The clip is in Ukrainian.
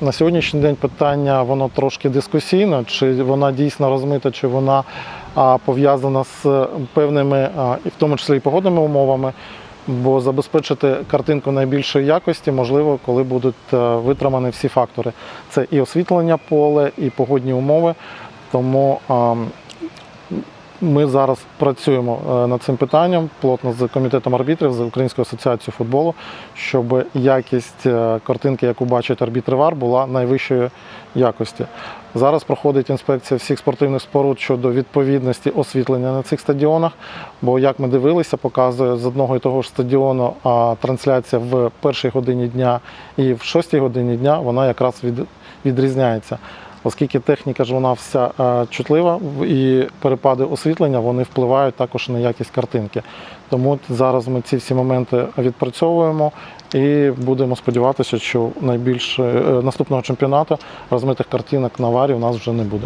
на сьогоднішній день питання воно трошки дискусійне, чи вона дійсно розмита, чи вона пов'язана з певними, і в тому числі і погодними умовами. Бо забезпечити картинку найбільшої якості можливо, коли будуть е, витримані всі фактори. Це і освітлення поле, і погодні умови. Тому ми зараз працюємо е, над цим питанням плотно з комітетом арбітрів, з Українською асоціацією футболу, щоб якість е, картинки, яку бачать арбітри ВАР, була найвищої якості. Зараз проходить інспекція всіх спортивних споруд щодо відповідності освітлення на цих стадіонах. Бо, як ми дивилися, показує з одного і того ж стадіону а, трансляція в першій годині дня і в шостій годині дня вона якраз від, відрізняється. Оскільки техніка ж вона вся е, чутлива і перепади освітлення вони впливають також на якість картинки. Тому зараз ми ці всі моменти відпрацьовуємо і будемо сподіватися, що найбільше е, наступного чемпіонату розмитих картинок на варі у нас вже не буде.